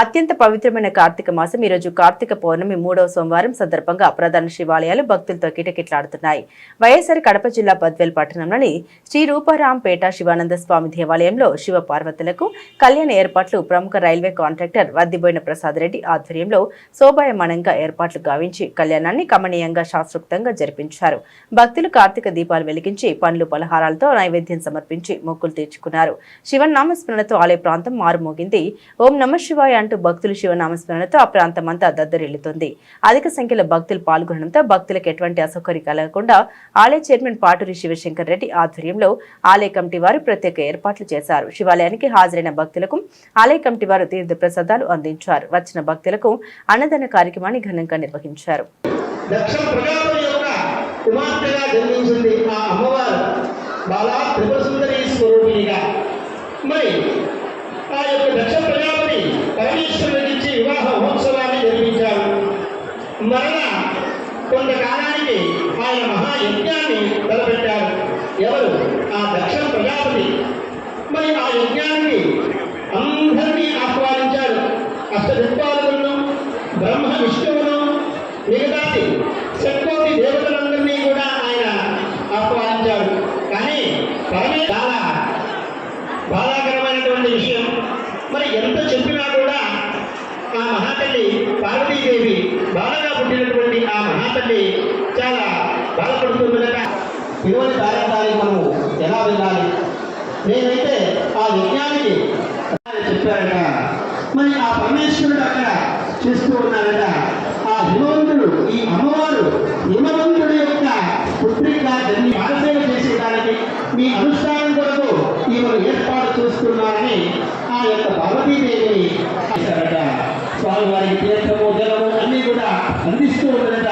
అత్యంత పవిత్రమైన కార్తీక మాసం. ఈరోజు కార్తీక పౌర్ణమి మూడవ సోమవారం సందర్భంగా ప్రధాన శివాలయాలు భక్తులతో కిటకిట్లాడుతున్నాయి. వైఎస్ఆర్ కడప జిల్లా బద్వేల్ పట్టణంలోని శ్రీ రూపారాంపేట శివానంద స్వామి దేవాలయంలో శివ పార్వతులకు కళ్యాణ ఏర్పాట్లు ప్రముఖ రైల్వే కాంట్రాక్టర్ వద్దిబోయిన ప్రసాద్ రెడ్డి ఆధ్వర్యంలో శోభాయమానంగా ఏర్పాట్లు గావించి కళ్యాణాన్ని కమనీయంగా శాస్త్రోక్తంగా జరిపించారు. భక్తులు కార్తీక దీపాలు వెలిగించి పండ్లు పలహారాలతో నైవేద్యం సమర్పించి మొక్కులు తీర్చుకున్నారు. శివనామస్మరణతో ఆలయ ప్రాంతం మారుమోగింది. ఓం నమ శివాయ అంటూ భక్తులు శివనామస్మరణతో ఆ ప్రాంతమంతా దద్దరిల్లుతుంది. అధిక సంఖ్యలో భక్తులు పాల్గొనడంతో భక్తులకు ఎటువంటి అసౌకర్యం కలగకుండా ఆలయ చైర్మన్ పాటూరి శివశంకర్ రెడ్డి ఆధ్వర్యంలో ఆలయ కమిటీ వారు ప్రత్యేక ఏర్పాట్లు చేశారు. శివాలయానికి హాజరైన భక్తులకు ఆలయ కమిటీ వారు తీర్థ ప్రసాదాలు అందించారు. వచ్చిన భక్తులకు అన్నదాన కార్యక్రమాన్ని ఘనంగా నిర్వహించారు. బాలా త్రిపుర స్వరూపిణిగా. మరి ఆ యొక్క దక్ష ప్రజాపతి పరమేశ్వరుడికి ఇచ్చి వివాహ మహోత్సవాన్ని జరిపించారు మరలా కొంతకాలానికి ఆయన మహాయజ్ఞాన్ని తలపెట్టారు. ఎవరు? ఆ దక్ష ప్రజాపతి. మరి ఆ యజ్ఞానికి అందరినీ ఆహ్వానించారు. అష్టదిక్పాలకులను బ్రహ్మ విష్ణువును మిగతాది శక్కోటి దేవతలందరినీ కూడా ఆయన ఆహ్వానించారు. కానీ పరమే చాలా బాధాకరమైనటువంటి విషయం. మరి ఎంత చెప్పినా కూడా ఆ మహాతల్లి పార్వతీదేవి బాలగా పుట్టినటువంటి ఆ మహాతల్లి చాలా బాధపడుతుందట ఇటువంటి కార్యక్రమాన్ని మనం ఎలా వెళ్ళాలి? నేనైతే ఆ యజ్ఞానికి చెప్పారట. మరి ఆ పరమేశ్వరుడు అక్కడ చేస్తూ ఉన్నారట. ఆ హిమవంతుడు ఈ అమ్మవారు హిమవంతుడు యొక్క పుత్రిక దాన్ని పాలసేవ చేసేదానికి మీ అనుష్ఠానం కొరకు ఈమెను ఏర్పాటు చేస్తున్నారని ఆ యొక్క పార్వతీదేవిని చేశారట స్వామివారికి తీర్థము జలము అన్ని కూడా అందిస్తూ ఉన్నారట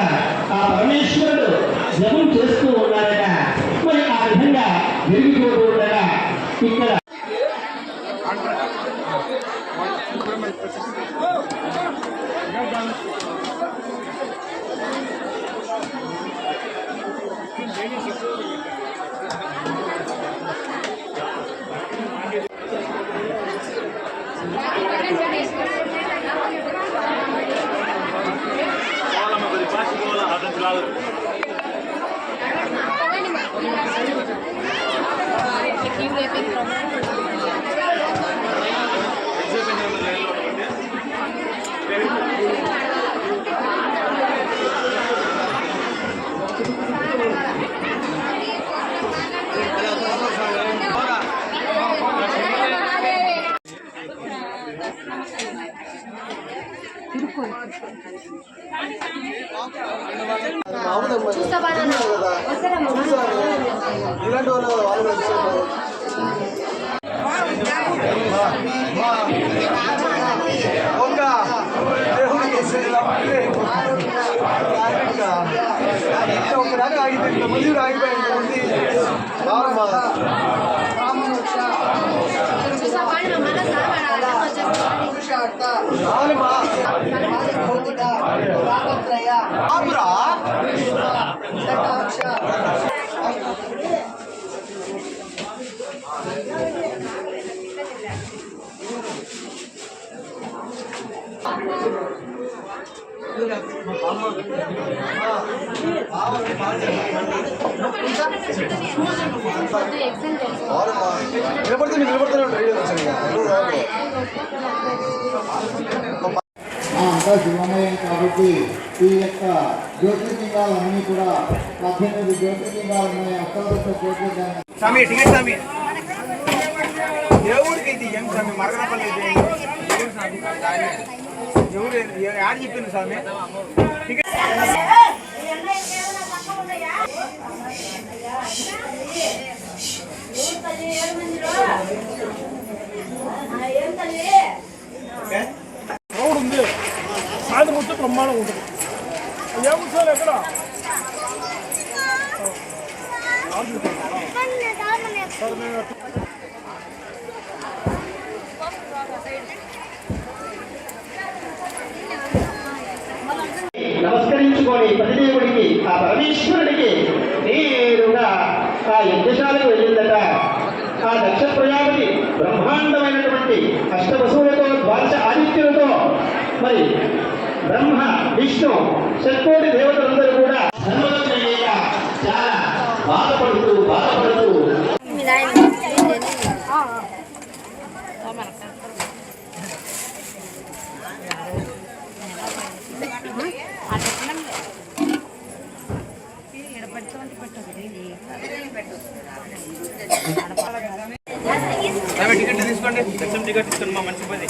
ఆ పరమేశ్వరుడు జపం చేస్తూ ఉన్నారట మరి ఆ విధంగా జరిగిపోతూ ఉండగా ఇక్కడ Thank you. Thank you. ఇలాంటి నిలబడితే మీరు నిలబడుతూనే ఉంటారు. వీడియో అంతా శివమయం కాబట్టి ఈ యొక్క జ్యోతిర్లింగాలన్నీ కూడా పద్దెనిమిది జ్యోతిర్లింగాలు ఉన్నాయి అష్టాదశ జ్యోతిర్లింగాలు స్వామి టికెట్ స్వామి దేవుడికి ఇది ఏం స్వామి? మరగనపల్లి ఇది ఎవరు యాడ్ చెప్పింది స్వామి? రోడ్ ఉంది. సాయంత్రం వస్తే బ్రహ్మాండం ఉంటుంది. ఏం సార్ ఎక్కడ? సార్ పతిదేవుడికి ఆ పరమేశ్వరుడికి నేరుగా ఆ యజ్ఞశాలకు వెళ్ళిందట. ఆ దక్ష ప్రజాపతి బ్రహ్మాండమైనటువంటి అష్టవసువులతో ద్వాదశ ఆదిత్యులతో మరి బ్రహ్మ విష్ణు శక్కోటి దేవతలందరూ కూడా ధర్మదర్శనం చాలా బాధపడుతూ బాధపడుతూ టికెట్ తీసుకోండి దర్శనం టికెట్ తీసుకోండి మా మంచి పది